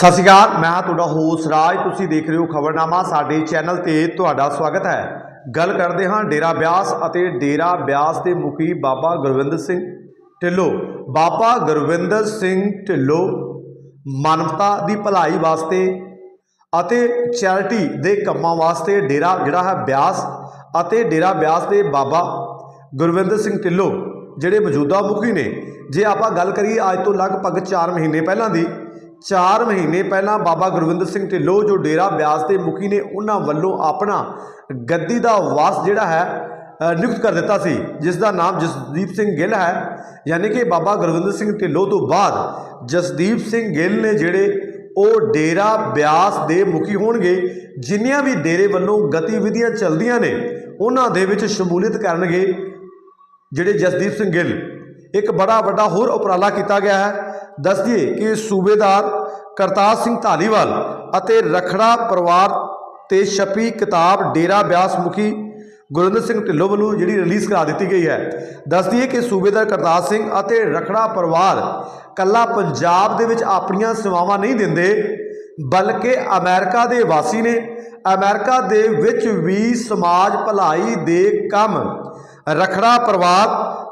ਸਤਿ ਸ਼੍ਰੀ ਅਕਾਲ, ਮੈਂ ਤੁਹਾਡਾ ਹੋਸ ਰਾਜ। ਤੁਸੀਂ ਦੇਖ ਰਹੇ ਹੋ ਖਬਰਨਾਮਾ, ਸਾਡੇ ਚੈਨਲ ਤੇ ਤੁਹਾਡਾ ਸਵਾਗਤ ਹੈ। ਗੱਲ ਕਰਦੇ ਹਾਂ ਡੇਰਾ ਬਿਆਸ ਅਤੇ ਡੇਰਾ ਬਿਆਸ ਦੇ ਮੁਖੀ ਬਾਬਾ ਗੁਰਵਿੰਦਰ ਸਿੰਘ ਢਿੱਲੋਂ। ਬਾਬਾ ਗੁਰਵਿੰਦਰ ਸਿੰਘ ਢਿੱਲੋਂ ਮਾਨਵਤਾ ਦੀ ਭਲਾਈ ਵਾਸਤੇ ਅਤੇ ਚੈਰਿਟੀ ਦੇ ਕੰਮਾਂ ਵਾਸਤੇ ਡੇਰਾ ਜਿਹੜਾ ਹੈ ਬਿਆਸ ਅਤੇ ਡੇਰਾ ਬਿਆਸ ਦੇ ਬਾਬਾ ਗੁਰਵਿੰਦਰ ਸਿੰਘ ਢਿੱਲੋਂ, ਜਿਹੜੇ ਮੌਜੂਦਾ ਮੁਖੀ ਨੇ। ਜੇ ਆਪਾਂ ਗੱਲ ਕਰੀਏ ਅੱਜ ਤੋਂ ਲਗਭਗ 4 ਮਹੀਨੇ ਪਹਿਲਾਂ ਦੀ 4 ਮਹੀਨੇ ਪਹਿਲਾਂ ਬਾਬਾ ਗੁਰਵਿੰਦਰ ਸਿੰਘ ਢਿੱਲੋਂ, ਜੋ ਡੇਰਾ ਬਿਆਸ ਦੇ ਮੁਖੀ ਨੇ, ਉਹਨਾਂ ਵੱਲੋਂ ਆਪਣਾ ਗੱਦੀ ਦਾ ਵਾਸ ਜਿਹੜਾ ਹੈ ਨਿਯੁਕਤ ਕਰ ਦਿੱਤਾ ਸੀ ਜਿਸ ਦਾ ਨਾਮ ਜਸਦੀਪ ਸਿੰਘ ਗਿੱਲ ਹੈ। ਯਾਨੀ ਕਿ ਬਾਬਾ ਗੁਰਵਿੰਦਰ ਸਿੰਘ ਢਿੱਲੋਂ ਤੋਂ ਬਾਅਦ ਜਸਦੀਪ ਸਿੰਘ ਗਿੱਲ ਨੇ ਜਿਹੜੇ ਉਹ ਡੇਰਾ ਬਿਆਸ ਦੇ ਮੁਖੀ ਹੋਣਗੇ, ਜਿੰਨੀਆਂ ਵੀ ਡੇਰੇ ਵੱਲੋਂ ਗਤੀਵਿਧੀਆਂ ਚੱਲਦੀਆਂ ਨੇ, ਉਹਨਾਂ ਦੇ ਵਿੱਚ ਸ਼ਮੂਲੀਅਤ ਕਰਨਗੇ ਜਿਹੜੇ ਜਸਦੀਪ ਸਿੰਘ ਗਿੱਲ। ਇੱਕ ਬੜਾ ਵੱਡਾ ਹੋਰ ਉਪਰਾਲਾ ਕੀਤਾ ਗਿਆ ਹੈ। ਦੱਸ ਦਈਏ ਕਿ ਸੂਬੇਦਾਰ ਕਰਤਾਰ ਸਿੰਘ ਧਾਲੀਵਾਲ ਅਤੇ ਰਖੜਾ ਪਰਿਵਾਰ ਤੇ ਛਪੀ ਕਿਤਾਬ ਡੇਰਾ ਬਿਆਸ ਮੁਖੀ ਗੁਰਿੰਦਰ ਸਿੰਘ ਢਿੱਲੋਂ ਵੱਲੋਂ ਜਿਹੜੀ ਰਿਲੀਜ਼ ਕਰਾ ਦਿੱਤੀ ਗਈ ਹੈ। ਦੱਸ ਦਈਏ ਕਿ ਸੂਬੇਦਾਰ ਕਰਤਾਰ ਸਿੰਘ ਅਤੇ ਰਖੜਾ ਪਰਿਵਾਰ ਕੱਲਾ ਪੰਜਾਬ ਦੇ ਵਿੱਚ ਆਪਣੀਆਂ ਸੇਵਾਵਾਂ ਨਹੀਂ ਦਿੰਦੇ, ਬਲਕਿ ਅਮਰੀਕਾ ਦੇ ਵਾਸੀ ਨੇ। ਅਮਰੀਕਾ ਦੇ ਵਿੱਚ ਵੀ ਸਮਾਜ ਭਲਾਈ ਦੇ ਕੰਮ ਰਖੜਾ ਪਰਿਵਾਰ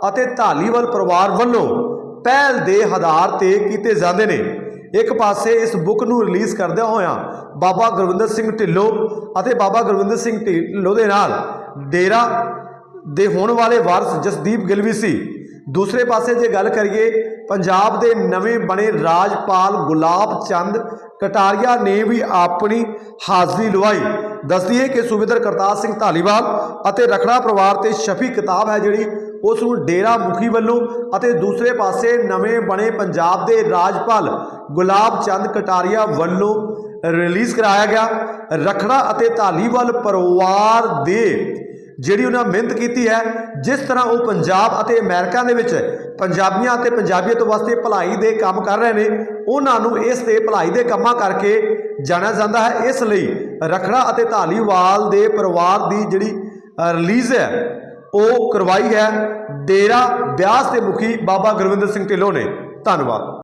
ਅਤੇ ਧਾਲੀਵਾਲ ਪਰਿਵਾਰ ਵੱਲੋਂ ਪਹਿਲ ਦੇ ਆਧਾਰ ਤੇ ਕੀਤੇ ਜਾਂਦੇ ਨੇ। ਇੱਕ ਪਾਸੇ ਇਸ ਬੁੱਕ ਨੂੰ ਰਿਲੀਜ਼ ਕਰਦਿਆਂ ਹੋਇਆਂ ਬਾਬਾ ਗੁਰਵਿੰਦਰ ਸਿੰਘ ਢਿੱਲੋਂ ਅਤੇ ਬਾਬਾ ਗੁਰਵਿੰਦਰ ਸਿੰਘ ਢਿੱਲੋਂ ਦੇ ਨਾਲ ਡੇਰਾ ਦੇ ਹੋਣ ਵਾਲੇ ਵਾਰਸ ਜਸਦੀਪ ਗਿੱਲ ਵੀ ਸੀ। ਦੂਸਰੇ ਪਾਸੇ ਜੇ ਗੱਲ ਕਰੀਏ, ਪੰਜਾਬ ਦੇ ਨਵੇਂ ਬਣੇ ਰਾਜਪਾਲ ਗੁਲਾਬ ਚੰਦ ਕਟਾਰੀਆ ਨੇ ਵੀ ਆਪਣੀ ਹਾਜ਼ਰੀ ਲਵਾਈ। ਦੱਸਦੀ ਹੈ ਕਿ ਸੂਬੇਦਾਰ ਕਰਤਾਰ ਸਿੰਘ ਧਾਲੀਵਾਲ ਅਤੇ ਰਖੜਾ ਪਰਿਵਾਰ ਤੇ ਸ਼ਫੀ ਕਿਤਾਬ ਹੈ ਜਿਹੜੀ ਉਸ ਨੂੰ ਡੇਰਾ ਮੁਖੀ ਵੱਲੋਂ ਅਤੇ ਦੂਸਰੇ ਪਾਸੇ ਨਵੇਂ ਬਣੇ ਪੰਜਾਬ ਦੇ ਰਾਜਪਾਲ ਗੁਲਾਬ ਚੰਦ ਕਟਾਰੀਆ ਵੱਲੋਂ ਰਿਲੀਜ਼ ਕਰਾਇਆ ਗਿਆ। ਰਖੜਾ ਅਤੇ ਧਾਲੀਵਾਲ ਪਰਿਵਾਰ ਦੇ ਜਿਹੜੀ ਉਹਨਾਂ ਮਿਹਨਤ ਕੀਤੀ ਹੈ, ਜਿਸ ਤਰ੍ਹਾਂ ਉਹ ਪੰਜਾਬ ਅਤੇ ਅਮਰੀਕਾ ਦੇ ਵਿੱਚ ਪੰਜਾਬੀਆਂ ਅਤੇ ਪੰਜਾਬੀਅਤ ਵਾਸਤੇ ਭਲਾਈ ਦੇ ਕੰਮ ਕਰ ਰਹੇ ਨੇ, ਉਹਨਾਂ ਨੂੰ ਇਸ ਤੇ ਭਲਾਈ ਦੇ ਕੰਮਾਂ ਕਰਕੇ ਜਾਣਿਆ ਜਾਂਦਾ ਹੈ। ਇਸ ਲਈ ਰਖੜਾ ਅਤੇ ਧਾਲੀਵਾਲ ਦੇ ਪਰਿਵਾਰ ਦੀ ਜਿਹੜੀ ਰਿਲੀਜ਼ ਹੈ ਉਹ ਕਰਵਾਈ ਹੈ। ਡੇਰਾ ਬਿਆਸ ਦੇ ਮੁਖੀ ਬਾਬਾ ਗੁਰਵਿੰਦਰ ਸਿੰਘ ਢਿੱਲੋਂ ਨੇ। ਧੰਨਵਾਦ।